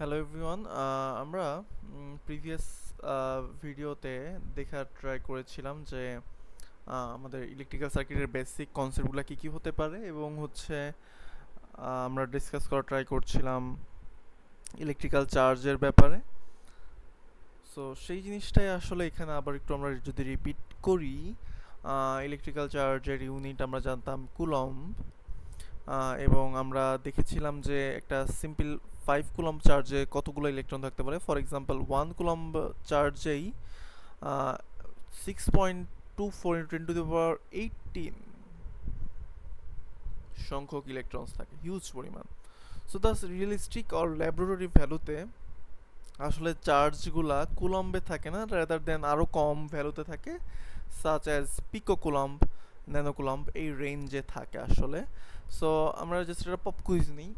Hello everyone আমরা previous ভিডিওতে দেখার ট্রাই করেছিলাম যে আমাদের ইলেকট্রিক্যাল সার্কিটের বেসিক কনসেপ্টগুলো কী কী হতে পারে এবং হচ্ছে আমরা ডিসকাস করার ট্রাই করছিলাম ইলেকট্রিক্যাল চার্জের ব্যাপারে। সো সেই জিনিসটাই আসলে এখানে আবার একটু আমরা যদি রিপিট করি ইলেকট্রিক্যাল চার্জের ইউনিট আমরা জানতাম কুলম্ব। এবং আমরা দেখেছিলাম যে একটা সিম্পল ফাইভ কুলম্ব চার্জে কতগুলো ইলেকট্রন থাকতে পারে? For example one coulomb চার্জেই six point two four ten to the power eighteen সংখ্যক ইলেকট্রনস থাকে হিউজ পরিমাণ। So thus realistic or laboratory ভ্যালুতে আসলে চার্জগুলা কুলম্বে থাকে না রাদার দেন আরও কম ভ্যালুতে থাকে such as pico coulomb nano coulomb এই রেঞ্জে থাকে আসলে। সো আমরা জাস্ট একটা পপ কুইজ নিই।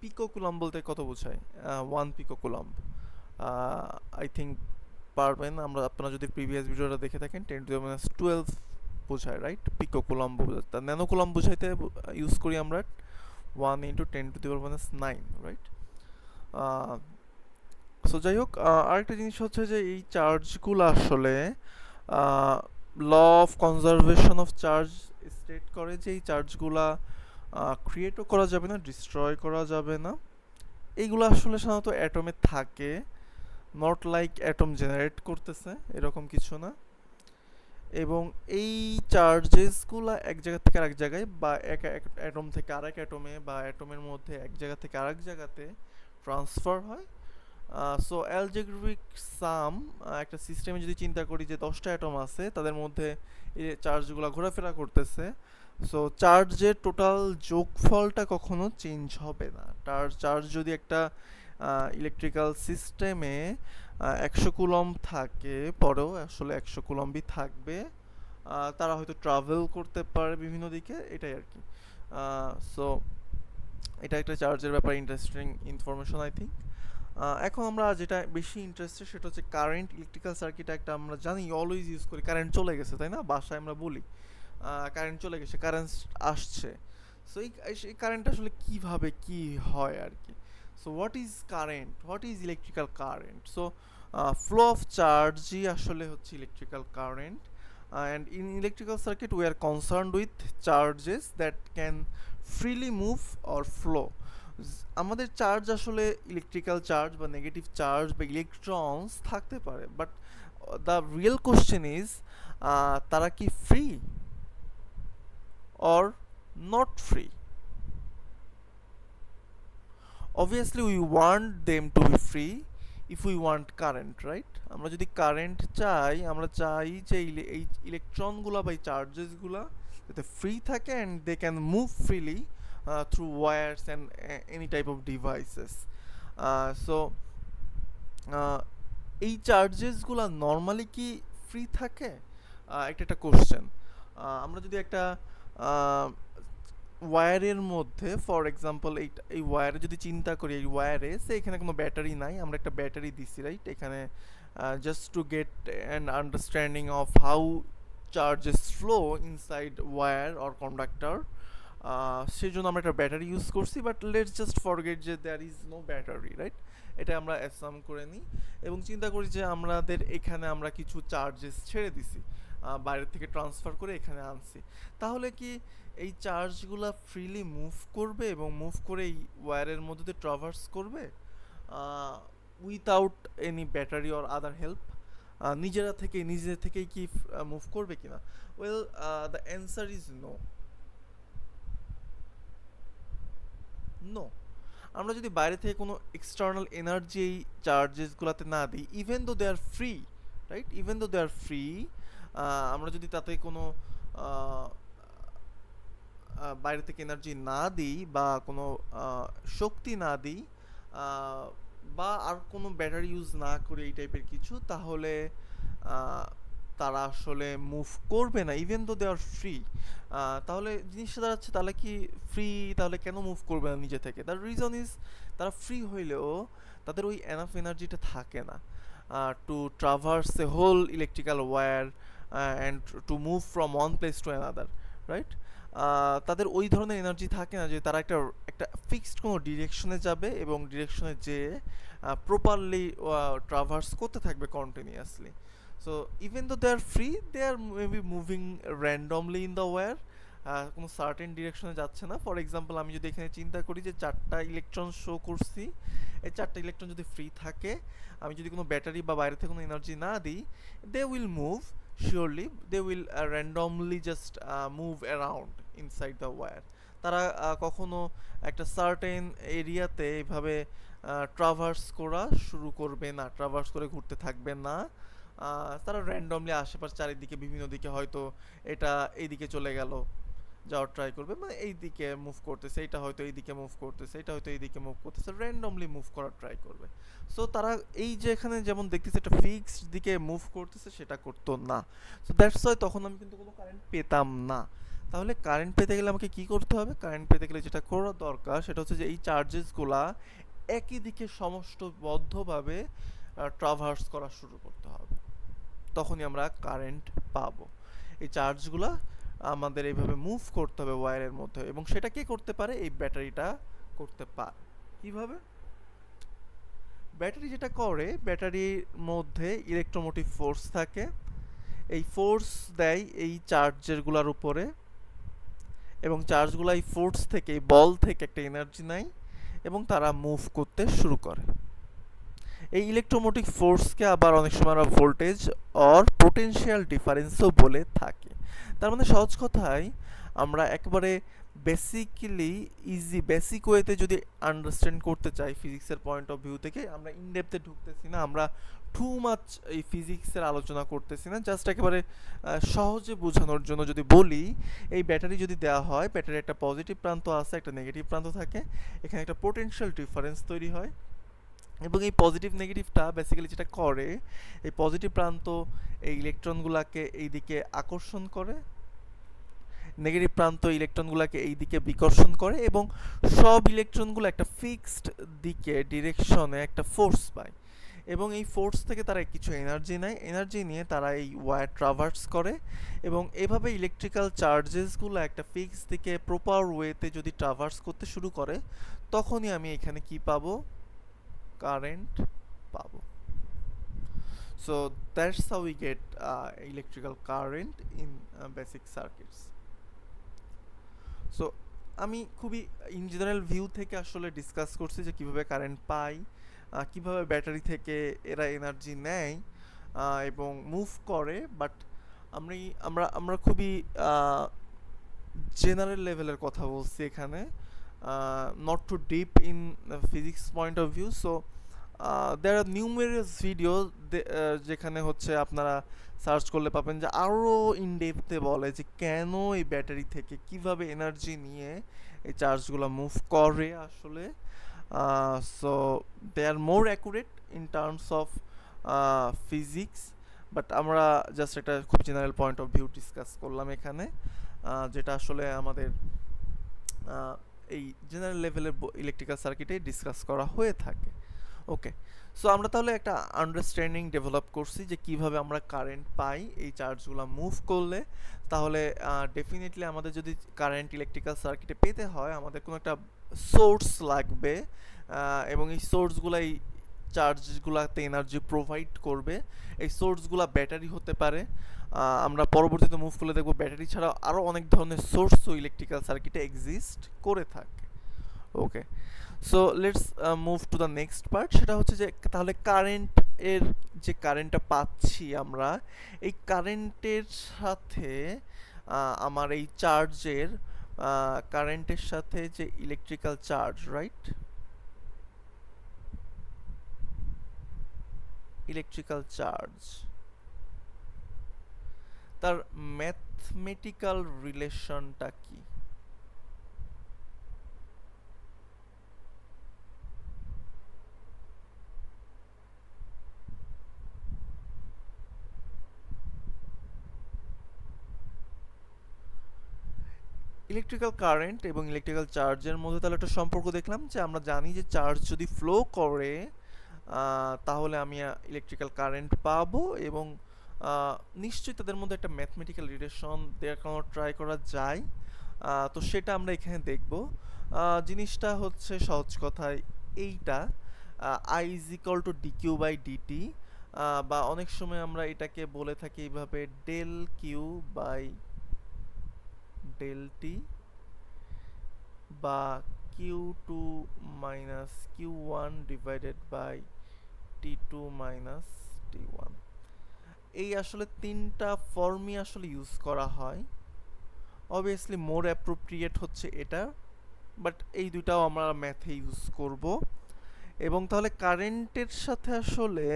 পিকো কুলাম বলতে কত বোঝায়? ওয়ান পিকোকলাম আই থিঙ্ক পারবেন। আমরা আপনারা যদি প্রিভিয়াস ভিডিওটা দেখে থাকেন টেন টু মাইনাস টুয়েলভ বোঝায় রাইট পিকো কুলাম বোঝায় ন্যানোকুলম বোঝাইতে ইউজ করি আমরা one into ten to the minus nine right so যাই হোক আরেকটা জিনিস হচ্ছে যে এই চার্জগুলো আসলে law of conservation of charge state করে যে এই চার্জগুলা ক্রিয়েটও করা যাবে না ডিস্ট্রয় করা যাবে না। এইগুলো আসলে সাধারণত অ্যাটমে থাকে নট লাইক অ্যাটম জেনারেট করতেছে, এরকম কিছু না। এবং এই চার্জেসগুলো এক জায়গা থেকে আরেক জায়গায় বা এক অ্যাটম থেকে আরেক অ্যাটমে বা অ্যাটমের মধ্যে এক জায়গা থেকে আরেক জায়গাতে ট্রান্সফার হয়। সো অ্যালজেগ্রিক সাম একটা সিস্টেমে যদি চিন্তা করি যে দশটা অ্যাটম আছে, তাদের মধ্যে চার্জগুলো ঘোরাফেরা করতেছে সো চার্জের টোটাল যোগফলটা কখনো চেঞ্জ হবে না। তার চার্জ যদি একটা ইলেকট্রিক্যাল সিস্টেমে একশো কুলম থাকে, পরেও আসলে একশো কুলম্বই থাকবে তারা হয়তো ট্রাভেল করতে পারে বিভিন্ন দিকে, এটাই আর কি। সো এটা একটা চার্জের ব্যাপারে ইন্টারেস্টিং ইনফরমেশন আই থিঙ্ক এখন আমরা যেটা বেশি ইন্টারেস্টেড সেটা হচ্ছে কারেন্ট ইলেকট্রিক্যাল সার্কিট একটা আমরা জানি অলওয়েজ ইউজ করি কারেন্ট চলে গেছে, তাই না? বাসায় আমরা বলি। কারেন্ট চলে গেছে কারেন্ট আসছে। সো এই কারেন্ট আসলে কীভাবে কি হয় আর কি so what is current what is electrical current so flow of চার্জই আসলে হচ্ছে electrical current and in electrical circuit we are concerned with charges that can freely move or flow আমাদের চার্জ আসলে ইলেকট্রিক্যাল চার্জ বা negative charge বা electrons থাকতে পারে but the real question is তারা কি free or not free obviously, we want them to be free if we want current, right? আমরা যদি কারেন্ট চাই, আমরা চাই যে এই ইলেকট্রনগুলো বা এই চার্জেসগুলো যাতে ফ্রি থাকে and they can move freely through wires and any type of devices so এই চার্জেসগুলো নর্মালি কি ফ্রি থাকে? এটা একটা কোশ্চেন আমরা যদি একটা ওয়্যারের মধ্যে ফর এক্সাম্পল এই এই ওয়্যারে যদি চিন্তা করি, এই ওয়্যারে সে এখানে কোনো ব্যাটারি নাই, আমরা একটা ব্যাটারি দিছি রাইট এখানে just to get an understanding of how charges flow inside wire or conductor সেই জন্য আমরা একটা ব্যাটারি ইউজ করছি বাট লেটস জাস্ট ফরগেট যে there is no battery right এটা আমরা অ্যাসাম করে নিই এবং চিন্তা করি যে আমাদের এখানে আমরা কিছু চার্জেস ছেড়ে দিছি বাইরে থেকে ট্রান্সফার করে এখানে আনছি। তাহলে কি এই চার্জগুলো ফ্রিলি মুভ করবে এবং মুভ করে এই ওয়্যারের মধ্যে দিয়ে ট্রাভার্স করবে? Without any battery or other help নিজেরা থেকে, নিজে থেকেই কি মুভ করবে কিনা? Well the answer is no no আমরা যদি বাইরে থেকে কোনো এক্সটার্নাল এনার্জি এই চার্জেসগুলোতে না দিই even though they are free right even though they are free আমরা যদি তাতে কোনো বাইরে থেকে এনার্জি না দিই বা কোনো শক্তি না দিই বা আর কোনো ব্যাটারি ইউজ না করি এই টাইপের কিছু, তাহলে তারা আসলে মুভ করবে না even though they are free তাহলে জিনিসটা দাঁড়াচ্ছে, তাহলে কি ফ্রি তাহলে কেন মুভ করবে না নিজে থেকে? তার রিজন ইজ তারা ফ্রি হইলেও তাদের ওই এনাফ এনার্জিটা থাকে না। To traverse a whole electrical wire and to move from one place to another right তাদের ওই ধরনের এনার্জি থাকে না যে তারা একটা একটা ফিক্সড কোনো ডিরেকশনে যাবে এবং ডিরেকশনে যেয়ে প্রপারলি ট্রাভার্স করতে থাকবে continuously so even though they are free they are maybe moving randomly in the wire কোনো সার্টেন ডিরেকশনে যাচ্ছে না। ফর এক্সাম্পল আমি যদি এখানে চিন্তা করি যে চারটা ইলেকট্রন শো করছি, এই চারটা ইলেকট্রন যদি ফ্রি থাকে, আমি যদি কোনো ব্যাটারি বা বাইরে থেকে কোনো এনার্জি না দিই they will move surely they will randomly just move around inside the wire তারা কখনো একটা সার্টেন এরিয়াতে এইভাবে ট্রাভার্স করা শুরু করবে না ট্রাভার্স করে ঘুরতে থাকবে না। তারা র্যান্ডমলি আশেপাশে চারিদিকে, বিভিন্ন দিকে হয়তো এটা এইদিকে চলে গেল যাওয়ার ট্রাই করবে মানে এই দিকে মুভ করতেছে এটা হয়তো এই দিকে মুভ করতেছে এটা হয়তো এই দিকে মুভ করতেছে র্যান্ডমলি মুভ করার ট্রাই করবে। সো তারা এই যে এখানে যেমন দেখতেছে একটা ফিক্সড দিকে মুভ করতেছে, সেটা করতো না। সো দ্যাটস ওয়াই তখন আমি কিন্তু কোনো কারেন্ট পেতাম না। তাহলে কারেন্ট পেতে গেলে আমাকে কি করতে হবে? কারেন্ট পেতে গেলে যেটা করা দরকার, সেটা হচ্ছে যে এই চার্জেসগুলা একই দিকে সমষ্টবদ্ধভাবে ট্রাভার্স করা শুরু করতে হবে। তখনই আমরা কারেন্ট পাবো। এই চার্জগুলা আমাদের এইভাবে মুভ করতে হবে ওয়্যারের মধ্যে এবং সেটা কে করতে পারে? এই ব্যাটারিটা করতে পারে কীভাবে? ব্যাটারি যেটা করে ব্যাটারির মধ্যে ইলেকট্রোমোটিভ ফোর্স থাকে। এই ফোর্স দেয় এই চার্জেরগুলোর উপরে এবং চার্জগুলো এই ফোর্স থেকে বল থেকে একটা এনার্জি নেয় এবং তারা মুভ করতে শুরু করে। এই ইলেকট্রোমোটিভ ফোর্সকে আবার অনেক সময় আমরা ভোল্টেজ অর পোটেনশিয়াল ডিফারেন্সও বলে থাকি। তার মানে সহজ কথায় আমরা একবারে বেসিক্যালি ইজি বেসিক ওয়েতে যদি আন্ডারস্ট্যান্ড করতে চাই ফিজিক্সের পয়েন্ট অফ ভিউ থেকে, আমরা ইনডেপথে ঢুকতেছি না, আমরা টু মাচ এই ফিজিক্সের আলোচনা করতেছি না জাস্ট একেবারে সহজে বোঝানোর জন্য যদি বলি, এই ব্যাটারি যদি দেওয়া হয় ব্যাটারি একটা পজিটিভ প্রান্ত আছে, একটা নেগেটিভ প্রান্ত থাকে, এখানে একটা পোটেনশিয়াল ডিফারেন্স তৈরি হয়। এবং এই পজিটিভ নেগেটিভটা বেসিক্যালি যেটা করে, এই পজিটিভ প্রান্ত এই ইলেকট্রনগুলোকে এই দিকে আকর্ষণ করে নেগেটিভ প্রান্ত ইলেকট্রনগুলোকে এই দিকে বিকর্ষণ করে এবং সব ইলেকট্রনগুলো একটা ফিক্সড দিকে ডিরেকশনে একটা ফোর্স পায়। এবং এই ফোর্স থেকে তারা কিছু এনার্জি নেয়। এনার্জি নিয়ে তারা এই ওয়্যার ট্রাভার্স করে এবং এভাবে ইলেকট্রিক্যাল চার্জেসগুলো একটা ফিক্স দিকে প্রপার ওয়েতে যদি ট্রাভার্স করতে শুরু করে, তখনই আমি এখানে কি পাবো? কারেন্ট পাবো। How we get uh, electrical current in uh, basic circuits. So আমি খুবই ইন জেনারেল ভিউ থেকে আসলে ডিসকাস করছি যে কীভাবে কারেন্ট পাই কীভাবে ব্যাটারি থেকে এরা এনার্জি নেয় এবং মুভ করে বাট আমি আমরা আমরা খুবই জেনারেল লেভেলের কথা বলছি এখানে। Not to deep in physics point of view so there are numerous video যেখানে হচ্ছে আপনারা সার্চ করলে পাবেন যে আরও ইনডেপথে বলে যে কেন এই ব্যাটারি থেকে কীভাবে এনার্জি নিয়ে এই চার্জগুলো মুভ করে আসলে। So they are more accurate in terms of physics but আমরা জাস্ট একটা খুব general point of view discuss করলাম এখানে যেটা আসলে আমাদের এই জেনারেল লেভেলের ইলেকট্রিক্যাল সার্কিটে ডিসকাস করা হয়ে থাকে। ওকে সো আমরা তাহলে একটা আন্ডারস্ট্যান্ডিং ডেভেলপ করছি যে কীভাবে আমরা কারেন্ট পাই, এই চার্জগুলো মুভ করলে। তাহলে ডেফিনেটলি আমাদের যদি কারেন্ট ইলেকট্রিক্যাল সার্কিটে পেতে হয়, আমাদের কোনো একটা সোর্স লাগবে এবং এই সোর্সগুলো এই চার্জগুলোতে এনার্জি প্রোভাইড করবে। এই সোর্সগুলো ব্যাটারি হতে পারে। আমরা পরবর্তীতে মুভ করলে দেখব ব্যাটারি ছাড়াও আরও অনেক ধরনের সোর্সও ইলেকট্রিক্যাল সার্কিটে এক্সিস্ট করে থাকে। Okay so let's move to the next part সেটা হচ্ছে যে, তাহলে কারেন্ট এর যে কারেন্টটা পাচ্ছি আমরা, এই কারেন্টের সাথে আমার এই চার্জের কারেন্টের সাথে যে electrical charge right electrical charge তার ম্যাথমেটিক্যাল রিলেশনটা কি? ইলেকট্রিক্যাল কারেন্ট এবং ইলেকট্রিক্যাল চার্জের মধ্যে তাহলে একটা সম্পর্ক দেখলাম যে আমরা জানি যে চার্জ যদি ফ্লো করে তাহলে আমি ইলেকট্রিক্যাল কারেন্ট পাবো এবং নিশ্চয়ই তাদের মধ্যে একটা ম্যাথমেটিক্যাল রিলেশন দেখানোর ট্রাই করা যায়। তো সেটা আমরা এখানে দেখব। জিনিসটা হচ্ছে সহজ কথায় এইটা I is equal to D Q by D T বা অনেক সময় আমরা এটাকে বলে থাকি এইভাবে del Q by del T বা Q two minus Q one divided by T two minus T one এই আসলে তিনটা ফর্মই আসলে ইউজ করা হয়। অবভিয়াসলি মোর অ্যাপ্রোপ্রিয়েট হচ্ছে এটা বাট এই দুটাও আমরা ম্যাথে ইউজ করব। এবং তাহলে কারেন্টের সাথে আসলে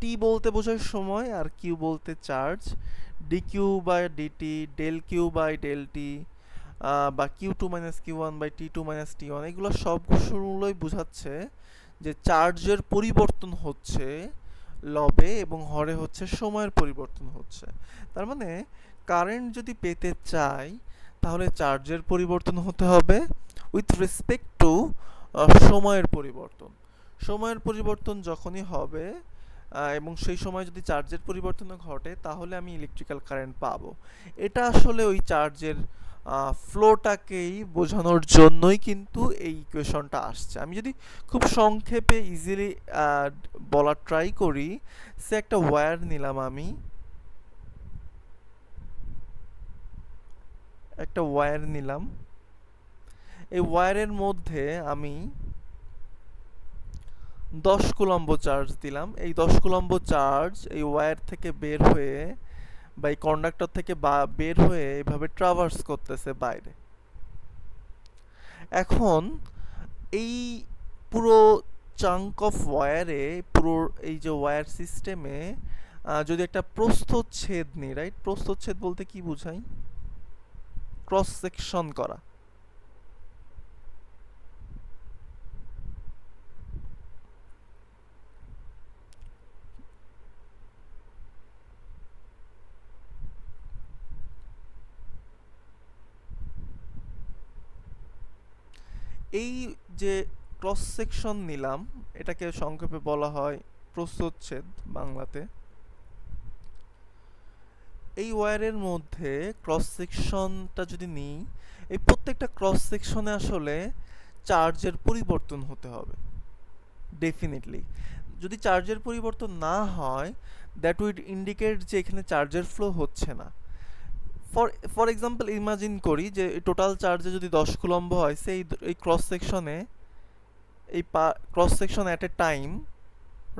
টি বলতে বোঝায় সময় আর কিউ বলতে charge D Q by D T del Q by del T বা Q two minus Q one by T two minus T one এগুলো সব সবগুলোই বোঝাচ্ছে যে চার্জের পরিবর্তন হচ্ছে লবে এবং হরে হচ্ছে সময়ের পরিবর্তন হচ্ছে। তার মানে কারেন্ট যদি পেতে চাই, তাহলে চার্জের পরিবর্তন হতে হবে উইথ রেসপেক্ট টু সময়ের পরিবর্তন। সময়ের পরিবর্তন যখনই হবে এবং সেই সময় যদি চার্জের পরিবর্তন ঘটে, তাহলে আমি ইলেকট্রিক্যাল কারেন্ট পাবো। এটা আসলে ওই চার্জের ফ্লোটাকেই বোঝানোর জন্যই কিন্তু এই ইকুয়েশনটা আসছে। আমি যদি খুব সংক্ষেপে ইজিলি বলার ট্রাই করি, সে একটা ওয়্যার নিলাম আমি। একটা ওয়্যার নিলাম। এই ওয়্যারের মধ্যে আমি দশ কুলম্ব চার্জ দিলাম। এই দশ কুলম্ব চার্জ এই ওয়্যার থেকে বের হয়ে বা এই কন্ডাক্টর থেকে বা বের হয়ে এভাবে ট্রাভার্স করতেছে বাইরে। এখন এই পুরো চাঙ্ক অফ ওয়্যারে পুরো এই যে ওয়্যার সিস্টেমে যদি একটা প্রস্থচ্ছেদ নিই রাইট প্রস্থচ্ছেদ বলতে কি বুঝাই? ক্রস সেকশন করা। এই যে ক্রস সেকশন নিলাম, এটাকে সংক্ষেপে বলা হয় প্রস্থচ্ছেদ বাংলাতে। এই ওয়্যারের মধ্যে ক্রস সেকশনটা যদি নিই, এই প্রত্যেকটা ক্রস সেকশনে আসলে চার্জের পরিবর্তন হতে হবে। ডেফিনেটলি যদি চার্জের পরিবর্তন না হয় দ্যাট উইড ইন্ডিকেট যে এখানে চার্জের ফ্লো হচ্ছে না। ফর ফর এক্সাম্পল ইমাজিন করি যে টোটাল চার্জে যদি দশ কুলম্ব হয়, সেই এই ক্রস সেকশনে এই পা cross section at a time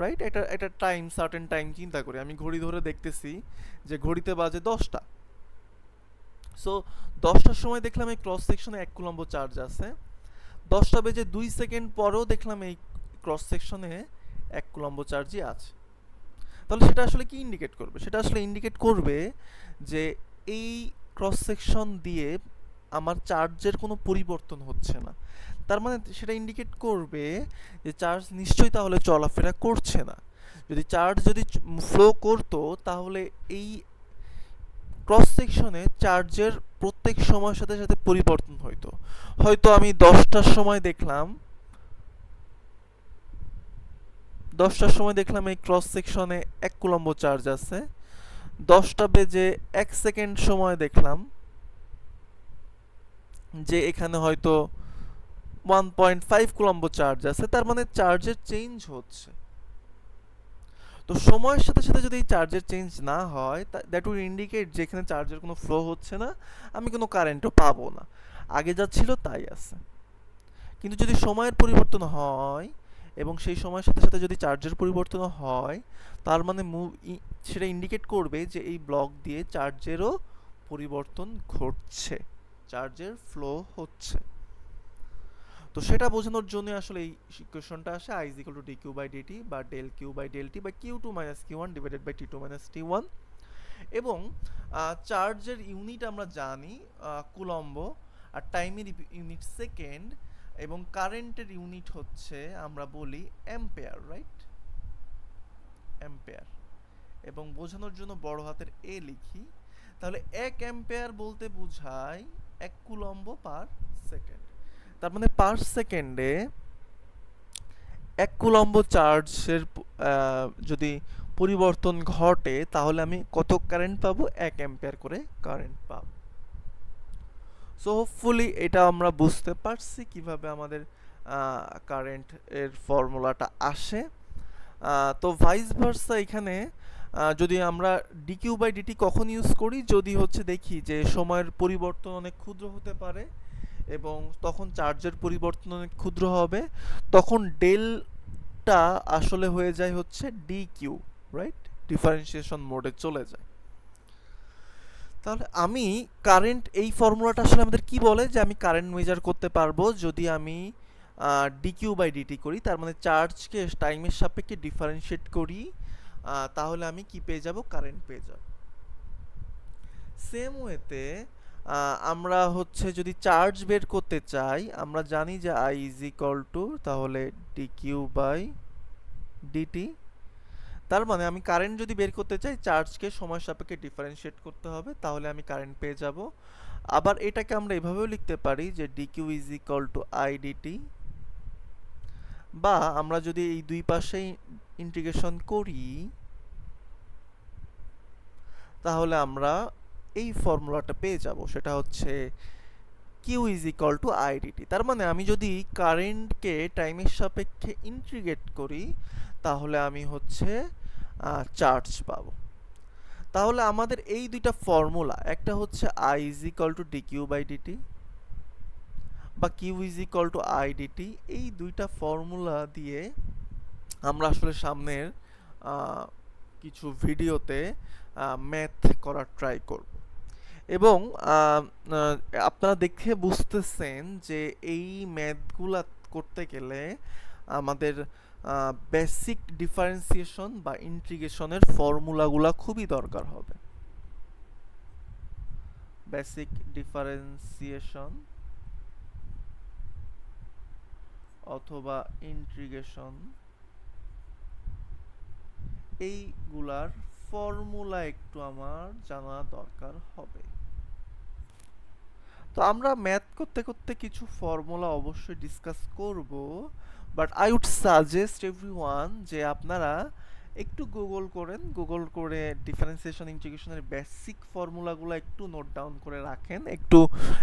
right এটা একটা টাইম সার্টেন টাইম চিন্তা করি। আমি ঘড়ি ধরে দেখতেছি যে ঘড়িতে বাজে দশটা। সো দশটার সময় দেখলাম এই ক্রস সেকশনে এক কুলম্ব চার্জ আছে। দশটা বেজে দুই সেকেন্ড পরেও দেখলাম এই ক্রস সেকশনে এক কুলম্ব চার্জই আছে। তাহলে সেটা আসলে কি ইন্ডিকেট করবে? সেটা আসলে ইন্ডিকেট করবে যে এই ক্রস সেকশন দিয়ে আমার চার্জের কোনো পরিবর্তন হচ্ছে না। তার মানে সেটা ইন্ডিকেট করবে যে চার্জ নিশ্চয়ই তাহলে চলাফেরা করছে না। যদি চার্জ যদি ফ্লো করতো, তাহলে এই ক্রস সেকশনে চার্জের প্রত্যেক সময়ের সাথে সাথে পরিবর্তন হইতো। হয়তো আমি দশটার সময় দেখলাম, দশটার সময় দেখলাম এই ক্রস সেকশনে এক কুলম্ব চার্জ আছে। দশটা বেজে এক সেকেন্ড সময় দেখলাম যে এখানে হয়তো one point five coulomb charge আছে, তার মানে চার্জের চেঞ্জ হচ্ছে। তো সময়ের সাথে সাথে যদি চার্জের চেঞ্জ না হয় দ্যাট উইল ইন্ডিকেট যে এখানে চার্জের কোনো ফ্লো হচ্ছে না, আমি কোনো কারেন্টও পাবো না। আগে যা ছিল তাই আছে। কিন্তু যদি সময়ের পরিবর্তন হয় এবং সেই সময়ের সাথে সাথে যদি চার্জের পরিবর্তন হয়, তার মানে মুভ সেটা ইন্ডিকেট করবে যে এই ব্লক দিয়ে চার্জেরও পরিবর্তন ঘটছে চার্জের ফ্লো হচ্ছে। তো সেটা বোঝানোর জন্য আসলে এই ইকুয়েশনটা আসে I equal to D Q by D T বা del Q by del T বা Q two minus Q one divided by T two minus T one এবং চার্জের ইউনিট আমরা জানি কুলম্ব আর টাইমের ইউনিট সেকেন্ড এবং কারেন্টের ইউনিট হচ্ছে, আমরা বলি অ্যাম্পেয়ার রাইট অ্যাম্পেয়ার। এবং বোঝানোর জন্য বড় হাতের এ লিখি। তাহলে এক অ্যাম্পেয়ার বলতে বোঝায় এক কুলম্ব পার সেকেন্ড। তার মানে পার সেকেন্ডে এক কুলম্ব চার্জের যদি পরিবর্তন ঘটে, তাহলে আমি কত কারেন্ট পাবো? এক অ্যাম্পিয়ার করে কারেন্ট পাবো। সো হোপফুলি এটা আমরা বুঝতে পারছি কীভাবে আমাদের কারেন্ট এর ফর্মুলাটা আসে। তো ভাইস ভার্সা এখানে যদি আমরা D Q by D T কখন ইউজ করি? যদি হচ্ছে দেখি যে সময়ের পরিবর্তন অনেক ক্ষুদ্র হতে পারে এবং তখন চার্জের পরিবর্তন অনেক ক্ষুদ্র হবে, তখন ডেলটা আসলে হয়ে যায় হচ্ছে ডি কিউ রাইট ডিফারেন্সিয়েশন মোডে চলে যায়। তাহলে আমি কারেন্ট এই ফর্মুলাটা আসলে আমাদের কি বলে? যে আমি কারেন্ট মেজার করতে পারব যদি আমি ডিকিউ বাই ডিটি করি, তার মানে চার্জকে টাইমের সাপেক্ষে ডিফারেন্সিয়েট করি তাহলে আমি কি পেয়ে যাব? কারেন্ট পেয়ে যাব। সেম ওয়েতে আমরা হচ্ছে যদি চার্জ বের করতে চাই, আমরা জানি যে আই ইজ ইকুয়াল টু তাহলে ডিকিউ বাই ডিটি তার মানে আমি কারেন্ট যদি বের করতে চাই চার্জকে সময় সাপেক্ষে ডিফারেন্সিয়েট করতে হবে, তাহলে আমি কারেন্ট পেয়ে যাব। আবার এটাকে আমরা এভাবেও লিখতে পারি যে D Q is equal to I D T বা আমরা যদি এই দুই পাশেই ইন্টিগ্রেশন করি, তাহলে আমরা এই ফর্মুলাটা পেয়ে যাব। সেটা হচ্ছে কিউ ইজ ইকুয়াল টু আইডিটি তার মানে আমি যদি কারেন্টকে টাইমের সাপেক্ষে ইন্টিগ্রেট করি, তাহলে আমি হচ্ছে চার্জ পাবো। তাহলে আমাদের এই দুইটা ফর্মুলা একটা হচ্ছে I is equal to D Q by D T বা Q is equal to I D T এই দুইটা ফর্মুলা দিয়ে আমরা আসলে সামনের কিছু ভিডিওতে ম্যাথ করার ট্রাই করব। এবং আপনারা দেখে বুঝতেছেন যে এই ম্যাথগুলা করতে গেলে আমাদের বেসিক ডিফারেন্সিয়েশন বা ইন্টিগ্রেশনের ফর্মুলাগুলা খুবই দরকার হবে। বেসিক ডিফারেন্সিয়েশন অথবা ইন্টিগ্রেশন এইগুলার ফর্মুলা একটু আমার জানা দরকার হবে। তো আমরা ম্যাথ করতে করতে কিছু ফর্মুলা অবশ্যই ডিসকাস করব। But I would suggest everyone যে আপনারা একটু গুগল করেন গুগল করে ডিফারেন্সিয়েশন ইন্টিগ্রেশনের বেসিক ফর্মুলাগুলো একটু নোট ডাউন করে রাখেন, একটু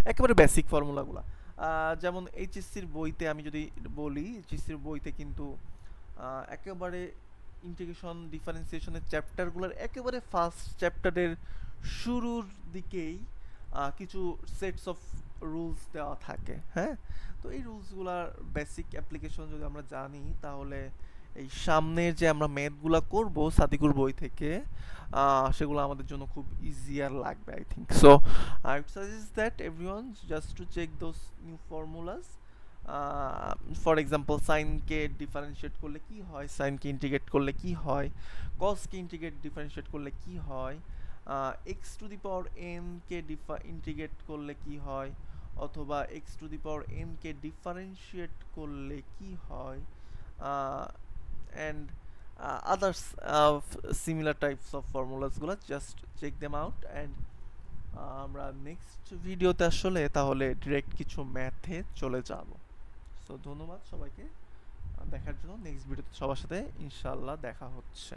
একেবারে বেসিক ফর্মুলাগুলো যেমন এইচএসসির বইতে আমি যদি বলি এইচএসসির বইতে কিন্তু একেবারে ইন্টিগ্রেশন ডিফারেন্সিয়েশনের চ্যাপ্টারগুলোর একেবারে ফার্স্ট চ্যাপ্টারের শুরুর দিকেই কিছু সেটস অফ রুলস দেওয়া থাকে হ্যাঁ? তো এই রুলসগুলার বেসিক অ্যাপ্লিকেশন যদি আমরা জানি, তাহলে এই সামনের যে আমরা ম্যাথগুলো করব, সাদিকুর বই থেকে সেগুলো আমাদের জন্য খুব ইজিয়ার লাগবে I think so I would suggest that everyone just to check those new formulas for example সাইনকে differentiate করলে কি হয়? সাইনকে ইন্টিগ্রেট করলে কি হয়? কসকে ইন্টিগ্রেট ডিফারেন্সিয়েট করলে কি হয়? X to the power N কে ডিফা ইন্টিগ্রেট করলে কি হয়? অথবা X to the power N K differentiate করলে কি হয়? And others similar types of ফর্মুলাসগুলো just check them out and আমরা নেক্সট ভিডিওতে আসলে তাহলে ডিরেক্ট কিছু ম্যাথে চলে যাব। সো ধন্যবাদ সবাইকে দেখার জন্য। নেক্সট ভিডিওতে সবার সাথে ইনশাল্লাহ দেখা হচ্ছে।